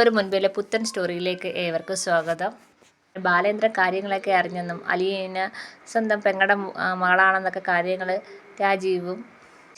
ഒരു മുൻപിലെ പുത്തൻ സ്റ്റോറിയിലേക്ക് ഏവർക്കും സ്വാഗതം. ബാലേന്ദ്ര കാര്യങ്ങളൊക്കെ അറിഞ്ഞെന്നും അലീന സ്വന്തം പെങ്ങളുടെ മകളാണെന്നൊക്കെ കാര്യങ്ങൾ രാജീവും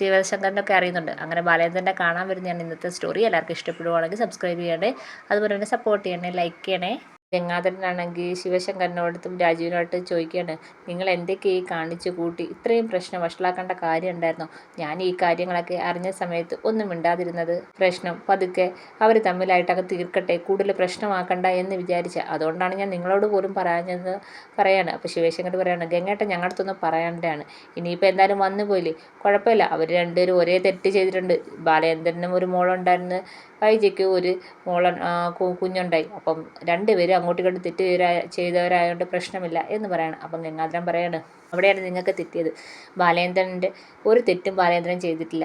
ജീവശങ്കറിനൊക്കെ അറിയുന്നുണ്ട്. അങ്ങനെ ബാലേന്ദ്രനെ കാണാൻ വരുന്നതാണ് ഇന്നത്തെ സ്റ്റോറി എല്ലാവർക്കും ഇഷ്ടപ്പെടുവാണെങ്കിൽ സബ്സ്ക്രൈബ് ചെയ്യണേ. അതുപോലെ തന്നെ സപ്പോർട്ട് ചെയ്യണേ ലൈക്ക് ചെയ്യണേ. ഗംഗാധരനാണെങ്കിൽ ശിവശങ്കരനോടത്തും രാജീവിനോടത്തും ചോദിക്കുകയാണ് നിങ്ങൾ എന്തൊക്കെ ഈ കാണിച്ചു കൂട്ടി? ഇത്രയും പ്രശ്നം വഷളാക്കേണ്ട കാര്യം ഉണ്ടായിരുന്നോ ഞാൻ ഈ കാര്യങ്ങളൊക്കെ അറിഞ്ഞ സമയത്ത് ഒന്നും മിണ്ടാതിരുന്നത്? പ്രശ്നം? പതുക്കെ. അവർ തമ്മിലായിട്ടൊക്കെ തീർക്കട്ടെ. കൂടുതൽ പ്രശ്നമാക്കണ്ട എന്ന് വിചാരിച്ച. അതുകൊണ്ടാണ് ഞാൻ നിങ്ങളോട് പോലും പറയാഞ്ഞത് പറയാണ്. അപ്പോൾ ശിവശങ്കർ പറയാണ് ഗംഗേട്ട ഞങ്ങളുടെ അടുത്തൊന്നും പറയാണ്ടാണ് ഇനിയിപ്പോൾ എന്തായാലും വന്നു പോയില്ലേ? കുഴപ്പമില്ല. അവർ രണ്ടുപേരും ഒരേ തെറ്റ് ചെയ്തിട്ടുണ്ട്. ബാലേന്ദ്രനും ഒരു മോളുണ്ടായിരുന്നു. വൈജയ്ക്ക് ഒരു മോള കുഞ്ഞുണ്ടായി. അപ്പം രണ്ടുപേരും അങ്ങോട്ടും ഇങ്ങോട്ടും തെറ്റ് ചെയ്തവരായതുകൊണ്ട് പ്രശ്നമില്ല എന്ന് പറയണം. അപ്പം ഗംഗാധരൻ പറയാണ് അവിടെയാണ് നിങ്ങൾക്ക് തെറ്റിയത്. ബാലേന്ദ്രന്റെ ഒരു തെറ്റും ബാലേന്ദ്രൻ ചെയ്തിട്ടില്ല.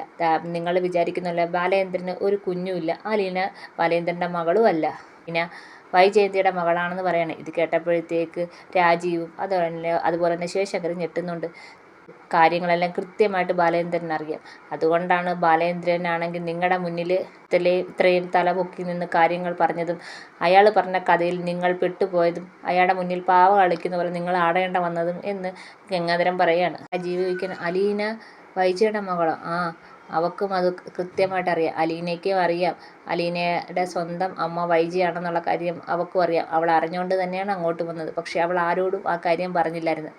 നിങ്ങൾ വിചാരിക്കുന്നില്ല ബാലേന്ദ്രന് ഒരു കുഞ്ഞുമില്ല ആ ലീന ബാലേന്ദ്രന്റെ മകളും അല്ല. പിന്നെ വൈജയന്തിയുടെ മകളാണെന്ന് പറയണേ. ഇത് കേട്ടപ്പോഴത്തേക്ക് രാജീവും അതുപോലെ അതുപോലെ തന്നെ ശിവശങ്കരും ഞെട്ടുന്നുണ്ട്. കാര്യങ്ങളെല്ലാം കൃത്യമായിട്ട് ബാലേന്ദ്രൻ അറിയാം. അതുകൊണ്ടാണ് ബാലേന്ദ്രനാണെങ്കിൽ നിങ്ങളുടെ മുന്നിൽ ഇത്രയും ഇത്രയും തലപൊക്കി നിന്ന് കാര്യങ്ങൾ പറഞ്ഞതും അയാൾ പറഞ്ഞ കഥയിൽ നിങ്ങൾ പെട്ടുപോയതും അയാളുടെ മുന്നിൽ പാവ കളിക്കുന്ന പോലെ നിങ്ങൾ ആടേണ്ട വന്നതും എന്ന് ഗംഗാധരൻ പറയാണ്. ജീവിക്കുന്ന അലീന വൈജയുടെ മകളോ? ആ അവക്കും അത് കൃത്യമായിട്ട് അറിയാം. അലീനയ്ക്കും അറിയാം. അലീനയുടെ സ്വന്തം അമ്മ വൈജിയാണെന്നുള്ള കാര്യം അവക്കും അറിയാം. അവൾ അറിഞ്ഞുകൊണ്ട് തന്നെയാണ് അങ്ങോട്ട് വന്നത്. പക്ഷേ അവൾ ആരോടും ആ കാര്യം പറഞ്ഞില്ലായിരുന്നു.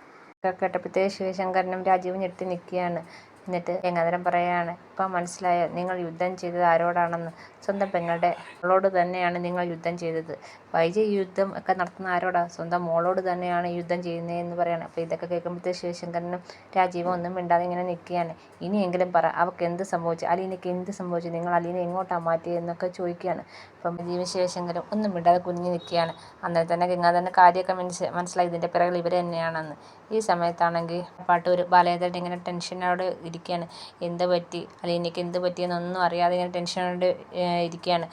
കേട്ടപ്പോഴത്തേക്ക് ശിവശങ്കരനും രാജീവും ഞെട്ടി നിൽക്കുകയാണ്. എന്നിട്ട് ഗംഗാധരൻ പറയാണ് ഇപ്പം മനസ്സിലായോ? നിങ്ങൾ യുദ്ധം ചെയ്തത് ആരോടാണെന്ന്? സ്വന്തം പെങ്ങളുടെ മോളോട് തന്നെയാണ് നിങ്ങൾ യുദ്ധം ചെയ്തത്. വൈജ യുദ്ധം ഒക്കെ നടത്തുന്ന ആരോടാ? സ്വന്തം മോളോട് തന്നെയാണ് യുദ്ധം ചെയ്യുന്നത് എന്ന് പറയാണ്. അപ്പോൾ ഇതൊക്കെ കേൾക്കുമ്പോഴത്തെ ശിവശങ്കരനും രാജീവും ഒന്നും മിണ്ടാതെ ഇങ്ങനെ നിൽക്കുകയാണ്. ഇനിയെങ്കിലും പറ അവൾക്ക് എന്ത് സംഭവിച്ചു? അലീനയ്ക്ക് എന്ത് സംഭവിച്ചു? നിങ്ങൾ അലീനെ എങ്ങോട്ടാണ് മാറ്റിയത് എന്നൊക്കെ ചോദിക്കുകയാണ്. അപ്പം ജീവൻ ശിവശങ്കരും ഒന്നും മിണ്ടാതെ കുഞ്ഞു നിൽക്കുകയാണ്. അന്നേരം തന്നെ ഗംഗാധരന് കാര്യമൊക്കെ മനസ്സ് മനസ്സിലായി. ഇതിന്റെ പിറകിൽ ഇവർ തന്നെയാണെന്ന്. ഈ സമയത്താണെങ്കിൽ പാട്ടൂർ ബാലേന്ദ്രൻ ഇങ്ങനെ ടെൻഷനോട് ഇരിക്കുകയാണ്. എന്ത് പറ്റി? അല്ലെങ്കിൽ എനിക്ക് എന്ത് പറ്റിയെന്നൊന്നും അറിയാതെ ഇങ്ങനെ ടെൻഷനോട് ഇരിക്കുകയാണ്.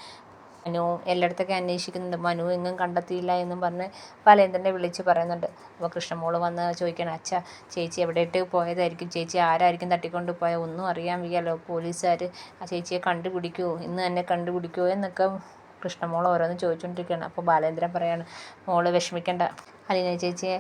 മനു എല്ലായിടത്തൊക്കെ അന്വേഷിക്കുന്നുണ്ട്. മനു എങ്ങും കണ്ടെത്തിയില്ല എന്നും പറഞ്ഞ് പലേന്ദ്രനെ വിളിച്ച് പറയുന്നുണ്ട്. അപ്പോൾ കൃഷ്ണമോൾ വന്ന് ചോദിക്കണം അച്ഛ ചേച്ചി എവിടെയിട്ട് പോയതായിരിക്കും? ചേച്ചി ആരായിരിക്കും തട്ടിക്കൊണ്ട് പോയ? ഒന്നും അറിയാൻ വയ്യാലോ? പോലീസുകാർ ആ ചേച്ചിയെ കണ്ടുപിടിക്കുമോ ഇന്ന് തന്നെ കണ്ടുപിടിക്കുമോ എന്നൊക്കെ കൃഷ്ണമോൾ ഓരോന്ന് ചോദിച്ചുകൊണ്ടിരിക്കുകയാണ് അപ്പോൾ ബാലേന്ദ്രൻ പറയാണ് മോൾ വിഷമിക്കണ്ട. അലീന ചേച്ചിയെ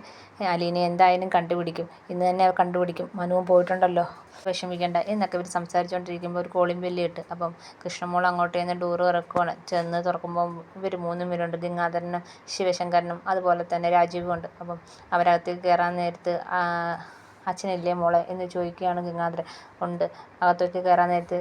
അലീന എന്തായാലും കണ്ടുപിടിക്കും. ഇന്ന് തന്നെ കണ്ടുപിടിക്കും. മനുവും പോയിട്ടുണ്ടല്ലോ. വിഷമിക്കേണ്ട. എന്നൊക്കെ ഇവർ സംസാരിച്ചുകൊണ്ടിരിക്കുമ്പോൾ ഒരു കോളിംഗ് ബെല്ല് കിട്ടും. അപ്പം കൃഷ്ണമോൾ അങ്ങോട്ട് നിന്ന് ഡോറ് ഇറക്കുവാണ് ചെന്ന് തുറക്കുമ്പോൾ ഇവർ മൂന്നും പേരുണ്ട്. ഗംഗാധരനും ശിവശങ്കരനും അതുപോലെ തന്നെ രാജീവും ഉണ്ട്. അപ്പം അവരകത്തേക്ക് കയറാൻ നേരത്ത് അച്ഛനില്ലേ മോളെ? എന്ന് ചോദിക്കുകയാണ് ഗംഗാധരൻ ഉണ്ട്. അകത്തേക്ക് കയറാൻ നേരത്ത്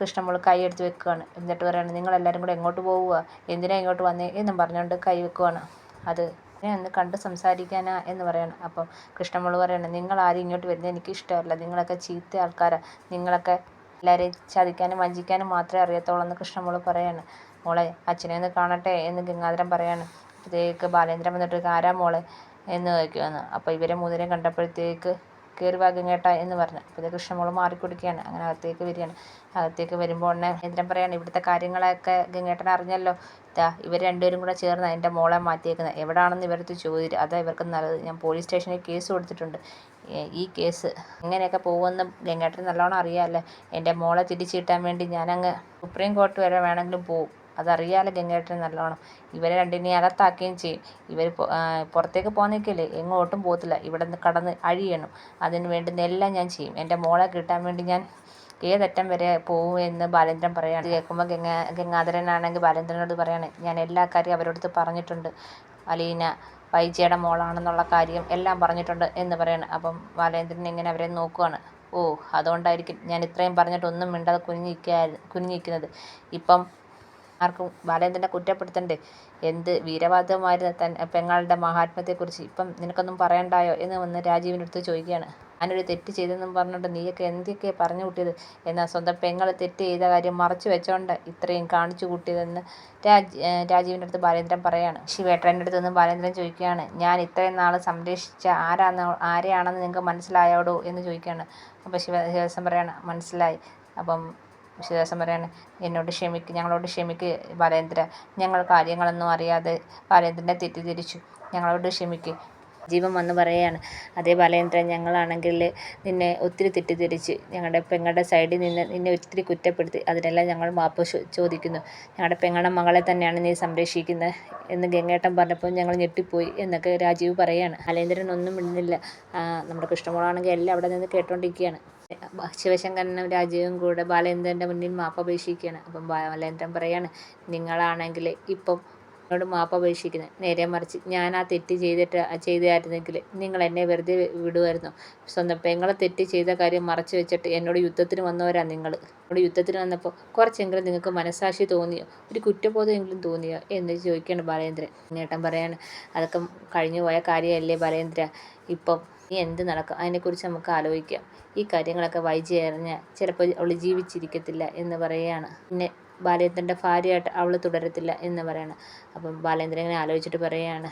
കൃഷ്ണമോൾ കൈ എടുത്ത് വെക്കുകയാണ് എന്നിട്ട് പറയുകയാണ് നിങ്ങളെല്ലാവരും കൂടെ എങ്ങോട്ട് പോവുക? എന്തിനാ ഇങ്ങോട്ട് വന്നേ? എന്നും പറഞ്ഞുകൊണ്ട് കൈ വെക്കുകയാണ് അത് ഒന്ന് കണ്ട് സംസാരിക്കാനാ എന്ന് പറയണം. അപ്പം കൃഷ്ണമോൾ പറയണം നിങ്ങൾ ആരും ഇങ്ങോട്ട് വരുന്നത് എനിക്ക് ഇഷ്ടമല്ല. നിങ്ങളൊക്കെ ചീത്ത ആൾക്കാരാണ് നിങ്ങളൊക്കെ എല്ലാവരെയും ചതിക്കാനും വഞ്ചിക്കാനും മാത്രമേ അറിയത്തുള്ളൂ എന്ന് കൃഷ്ണമോൾ പറയാണ്. മോളെ അച്ഛനെ ഒന്ന് കാണട്ടെ എന്ന് ഗംഗാധരൻ പറയാണ്. അപ്പോഴത്തേക്ക് ബാലേന്ദ്രൻ വന്നിട്ട് ആരാ മോളെ? എന്ന് ചോദിക്കുമെന്ന് അപ്പോൾ ഇവരെ മൂന്നിനെയും കണ്ടപ്പോഴത്തേക്ക് കയറി ഭാഗ്യം കേട്ടാ എന്ന് പറഞ്ഞു. അപ്പോൾ കൃഷ്ണമോൾ മാറിക്കൊടുക്കുകയാണ് അങ്ങനെ അകത്തേക്ക് വരികയാണ്. അകത്തേക്ക് വരുമ്പോൾ ഉടനെ ഇന്ദ്രൻ പറയാണ് ഇവിടുത്തെ കാര്യങ്ങളൊക്കെ ഗംഗേട്ടൻ അറിഞ്ഞല്ലോ. ഇതാ ഇവർ രണ്ടുപേരും കൂടെ ചേർന്ന് എന്റെ മോളെ മാറ്റിയേക്കുന്നത് എവിടാണെന്ന് ഇവരടുത്ത് ചോദിച്ചു അതാ ഇവർക്ക് നല്ലത്. ഞാൻ പോലീസ് സ്റ്റേഷനിൽ കേസ് കൊടുത്തിട്ടുണ്ട്. ഈ കേസ് എങ്ങനെയൊക്കെ പോകുമെന്ന് ഗംഗേട്ടൻ നല്ലോണം അറിയാമല്ലേ എന്റെ മോളെ തിരിച്ചു കിട്ടാൻ വേണ്ടി ഞാനങ്ങ് സുപ്രീം കോർട്ട് വരെ വേണമെങ്കിലും പോകും അതറിയാലോ ഗംഗേട്ടന് നല്ലോണം. ഇവരെ രണ്ടിനെയും അകത്താക്കുകയും ചെയ്യും. ഇവർ പുറത്തേക്ക് പോകാൻ നിൽക്കില്ലേ? എങ്ങോട്ടും പോകത്തില്ല. ഇവിടെ നിന്ന് കടന്ന് അഴിയണം. അതിന് വേണ്ടുന്ന എല്ലാം ഞാൻ ചെയ്യും. എന്റെ മോളെ കിട്ടാൻ വേണ്ടി ഞാൻ ഏതറ്റം വരെ പോകും എന്ന് ബാലേന്ദ്രൻ പറയാണ്. കേൾക്കുമ്പോൾ ഗംഗാ ഗംഗാധരനാണെങ്കിൽ ബാലേന്ദ്രനോട് പറയാണ് ഞാൻ എല്ലാ കാര്യം അവരോടത്ത് പറഞ്ഞിട്ടുണ്ട്. അലീന വൈജയുടെ മോളാണെന്നുള്ള കാര്യം എല്ലാം പറഞ്ഞിട്ടുണ്ട് എന്ന് പറയാണ്. അപ്പം ബാലേന്ദ്രൻ ഇങ്ങനെ അവരെ നോക്കുവാണ്. ഓ അതുകൊണ്ടായിരിക്കും ഞാൻ ഇത്രയും പറഞ്ഞിട്ട് ഒന്നും മിണ്ടാതെ കുനിഞ്ഞിരിക്കുക കുനിഞ്ഞിരിക്കുന്നത്. ഇപ്പം ആർക്കും ബാലേന്ദ്രനെ കുറ്റപ്പെടുത്തണ്ടേ? എന്ത് വീരവാദമായിരുന്ന തൻ പെങ്ങളുടെ മഹാത്മ്യത്തെക്കുറിച്ച്? ഇപ്പം നിനക്കൊന്നും പറയണ്ടായോ? എന്ന് വന്ന് രാജീവിനടുത്ത് ചോദിക്കുകയാണ്. ഞാനൊരു തെറ്റ് ചെയ്തെന്നും പറഞ്ഞുകൊണ്ട് നീയൊക്കെ എന്തൊക്കെ പറഞ്ഞു കൂട്ടിയത്? എന്നാൽ സ്വന്തം പെങ്ങൾ തെറ്റ് ചെയ്ത കാര്യം മറച്ചു വെച്ചോണ്ട് ഇത്രയും കാണിച്ചു കൂട്ടിയതെന്ന് രാജ് രാജീവിന്റെ അടുത്ത് ബാലേന്ദ്രൻ പറയാണ്. ശിവേട്ടന്റെ അടുത്ത് നിന്ന് ബാലേന്ദ്രൻ ചോദിക്കുകയാണ്. ഞാൻ ഇത്രയും നാൾ സംരക്ഷിച്ച ആരാന്ന് ആരെയാണെന്ന് നിങ്ങൾക്ക് മനസ്സിലായോടോ എന്ന് ചോദിക്കുകയാണ്. അപ്പോൾ ശിവ ശിവസം പറയാണ് മനസ്സിലായി. അപ്പം ശിവദാസൻ പറയാണ് എന്നോട് ക്ഷമിക്ക് ഞങ്ങളോട് ക്ഷമിക്ക് ബാലേന്ദ്ര. ഞങ്ങൾ കാര്യങ്ങളൊന്നും അറിയാതെ ബാലേന്ദ്രനെ തെറ്റിദ്ധരിച്ചു. ഞങ്ങളോട് ക്ഷമിക്ക്. ജീവൻ വന്ന് പറയുകയാണ് അതേ ബാലേന്ദ്രൻ ഞങ്ങളാണെങ്കിൽ നിന്നെ ഒത്തിരി തെറ്റിദ്ധരിച്ച് ഞങ്ങളുടെ പെങ്ങളുടെ സൈഡിൽ നിന്ന് നിന്നെ ഒത്തിരി കുറ്റപ്പെടുത്തി അതിനെല്ലാം ഞങ്ങൾ മാപ്പ് ചോദിക്കുന്നു. ഞങ്ങളുടെ പെങ്ങളുടെ മകളെ തന്നെയാണ് നീ സംരക്ഷിക്കുന്നത്. എന്ന് ഗംഗേട്ടൻ പറഞ്ഞപ്പോൾ ഞങ്ങൾ ഞെട്ടിപ്പോയി എന്നൊക്കെ രാജീവ് പറയാണ്. ബാലേന്ദ്രൻ ഒന്നും ഇടുന്നില്ല നമ്മുടെ കൃഷ്ണമോളാണെങ്കിൽ എല്ലാം അവിടെ നിന്ന് കേട്ടോണ്ടിരിക്കുകയാണ്. ശിവശങ്കരനും രാജീവും കൂടെ ബാലേന്ദ്രന്റെ മുന്നിൽ മാപ്പ് അപേക്ഷിക്കുകയാണ്. അപ്പം ബാലേന്ദ്രൻ പറയാണ് നിങ്ങളാണെങ്കിൽ ഇപ്പം എന്നോട് മാപ്പ് അപേക്ഷിക്കുന്നത് നേരെ മറിച്ച് ഞാൻ ആ തെറ്റ് ചെയ്തിട്ട് ചെയ്തായിരുന്നെങ്കിൽ നിങ്ങൾ എന്നെ വെറുതെ വിടുമായിരുന്നു സ്വന്തം പെങ്ങളെ തെറ്റ് ചെയ്ത കാര്യം മറച്ചു വെച്ചിട്ട് എന്നോട് യുദ്ധത്തിന് വന്നവരാ നിങ്ങൾ എന്നോട് യുദ്ധത്തിന് വന്നപ്പോൾ കുറച്ചെങ്കിലും നിങ്ങൾക്ക് മനസാക്ഷി തോന്നിയോ? ഒരു കുറ്റബോധമെങ്കിലും തോന്നിയോ? എന്ന് ചോദിക്കുകയാണ് ബാലേന്ദ്രൻ. നേട്ടൻ പറയാണ് അതൊക്കെ കഴിഞ്ഞു പോയ കാര്യമല്ലേ ബാലേന്ദ്ര? ഇപ്പം നീ എന്ത് നടക്കും? അതിനെക്കുറിച്ച് നമുക്ക് ആലോചിക്കാം. ഈ കാര്യങ്ങളൊക്കെ വൈകി അറിഞ്ഞാൽ ചിലപ്പോൾ അവൾ ജീവിച്ചിരിക്കത്തില്ല എന്ന് പറയുകയാണ് പിന്നെ ബാലേന്ദ്രന്റെ ഭാര്യയായിട്ട് അവൾ തുടരത്തില്ല എന്ന് പറയണം. അപ്പം ബാലേന്ദ്രൻ ഇങ്ങനെ ആലോചിച്ചിട്ട് പറയുകയാണ്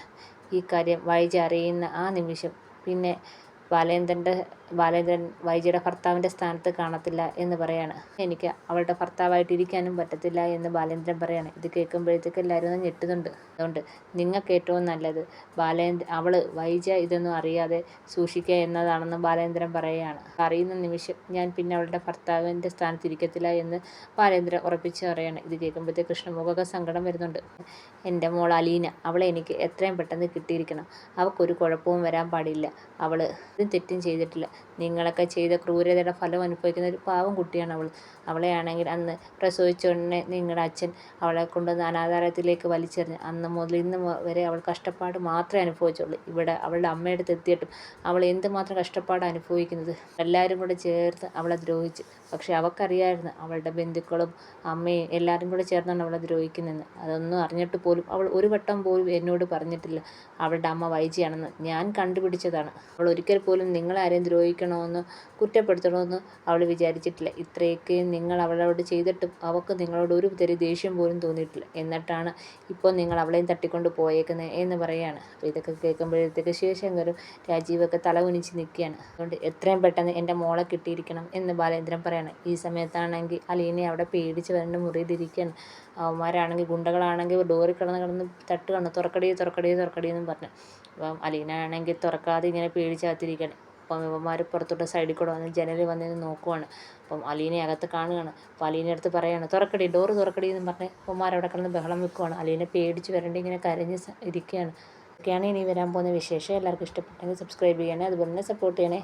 ഈ കാര്യം വൈജി അറിയുന്ന ആ നിമിഷം. പിന്നെ ബാലേന്ദ്രന്റെ ബാലേന്ദ്രൻ വൈജിയുടെ ഭർത്താവിന്റെ സ്ഥാനത്ത് കാണത്തില്ല എന്ന് പറയാണ്. എനിക്ക് അവളുടെ ഭർത്താവായിട്ട് ഇരിക്കാനും പറ്റത്തില്ല എന്ന് ബാലേന്ദ്രൻ പറയാണ്. ഇത് കേൾക്കുമ്പോഴത്തേക്ക് എല്ലാവരും ഒന്ന് ഞെട്ടുന്നുണ്ട്. അതുകൊണ്ട് നിങ്ങൾക്ക് ഏറ്റവും നല്ലത് ബാലേന്ദ്ര അവൾ വൈജ ഇതൊന്നും അറിയാതെ സൂക്ഷിക്കുക എന്നതാണെന്ന് ബാലേന്ദ്രൻ പറയുകയാണ് അറിയുന്ന നിമിഷം ഞാൻ പിന്നെ അവളുടെ ഭർത്താവിന്റെ സ്ഥാനത്ത് ഇരിക്കത്തില്ല എന്ന് ബാലേന്ദ്രൻ ഉറപ്പിച്ച് പറയാണ്. ഇത് കേൾക്കുമ്പോഴത്തേക്ക് കൃഷ്ണമുഖമൊക്കെ സങ്കടം വരുന്നുണ്ട്. എന്റെ മോൾ അലീന അവളെ എനിക്ക് എത്രയും പെട്ടെന്ന് കിട്ടിയിരിക്കണം. അവൾക്കൊരു കുഴപ്പവും വരാൻ പാടില്ല. അവൾ തെറ്റും ചെയ്തിട്ടില്ല. നിങ്ങളൊക്കെ ചെയ്ത ക്രൂരതയുടെ ഫലം അനുഭവിക്കുന്ന ഒരു പാവം കുട്ടിയാണ് അവൾ. അവളെയാണെങ്കിൽ അന്ന് പ്രസവിച്ച ഉടനെ നിങ്ങളുടെ അച്ഛൻ അവളെ കൊണ്ടുവന്ന് അനാഥാലയത്തിലേക്ക് വലിച്ചെറിഞ്ഞ് അന്ന് മുതൽ ഇന്ന് വരെ അവൾ കഷ്ടപ്പാട് മാത്രമേ അനുഭവിച്ചുള്ളൂ. ഇവിടെ അവളുടെ അമ്മയുടെ എത്തിയിട്ടും അവൾ എന്തുമാത്രം കഷ്ടപ്പാട് അനുഭവിക്കുന്നത്? എല്ലാവരും കൂടെ ചേർത്ത് അവളെ ദ്രോഹിച്ചു. പക്ഷേ അവൾക്കറിയായിരുന്നു അവളുടെ ബന്ധുക്കളും അമ്മയും എല്ലാവരും കൂടെ ചേർന്നാണ് അവളെ ദ്രോഹിക്കുന്നതെന്ന്. അതൊന്നും അറിഞ്ഞിട്ട് പോലും അവൾ ഒരു വട്ടം പോലും എന്നോട് പറഞ്ഞിട്ടില്ല. അവളുടെ അമ്മ വൈജിയാണെന്ന് ഞാൻ കണ്ടുപിടിച്ചതാണ്. അവൾ ഒരിക്കൽ പോലും നിങ്ങളാരെയും ദ്രോഹിക്കണമെന്നോ കുറ്റപ്പെടുത്തണമെന്നോ അവൾ വിചാരിച്ചിട്ടില്ല. ഇത്രയൊക്കെ നിങ്ങൾ അവളോട് ചെയ്തിട്ടും അവൾക്ക് നിങ്ങളോട് ഒരു തരി ദേഷ്യം പോലും തോന്നിയിട്ടില്ല. എന്നിട്ടാണ് ഇപ്പോൾ നിങ്ങൾ അവളെയും തട്ടിക്കൊണ്ട് പോയേക്കുന്നത് എന്ന് പറയുകയാണ് അപ്പോൾ ഇതൊക്കെ കേൾക്കുമ്പോഴത്തേക്ക് ശിവശങ്കറും രാജീവൊക്കെ തല കുനിച്ച് നിൽക്കുകയാണ്. അതുകൊണ്ട് എത്രയും പെട്ടെന്ന് എന്റെ മോളെ കിട്ടിയിരിക്കണം എന്ന് ബാലേന്ദ്രൻ പറയാണ്. ഈ സമയത്താണെങ്കിൽ അലീനെ അവിടെ പേടിച്ച് വരേണ്ട മുറിയിലിരിക്കുകയാണ് അവന്മാരാണെങ്കിൽ ഗുണ്ടകളാണെങ്കിൽ ഡോറിൽ കിടന്ന് കിടന്ന് തട്ടുകയാണ്. തുറക്കടി തുറക്കടി തുറക്കടി എന്നും പറഞ്ഞു. അപ്പം അലീന ആണെങ്കിൽ തുറക്കാതെ ഇങ്ങനെ പേടിച്ചകത്തിരിക്കുകയാണ് അപ്പം ഇവന്മാർ പുറത്തോട്ട് സൈഡിൽ കൂടെ വന്ന് ജനലിൽ വന്ന് നിന്ന് നോക്കുവാണ്. അപ്പം അലീനെ അകത്ത് കാണുകയാണ്. അപ്പോൾ അലീനെ അടുത്ത് പറയാണ് തുറക്കടി ഡോറ് തുറക്കടി എന്ന് പറഞ്ഞ് ഇവന്മാർ അവിടെ കിടന്ന് ബഹളം വെക്കുവാണ്. അലീനെ പേടിച്ച് വരേണ്ടി ഇങ്ങനെ കരഞ്ഞ് ഇരിക്കുകയാണ്. ഒക്കെയാണ് ഇനി വരാൻ പോകുന്ന വിശേഷം. എല്ലാവർക്കും ഇഷ്ടപ്പെട്ടെങ്കിൽ സബ്സ്ക്രൈബ് ചെയ്യണേ അതുപോലെ തന്നെ സപ്പോർട്ട് ചെയ്യണേ.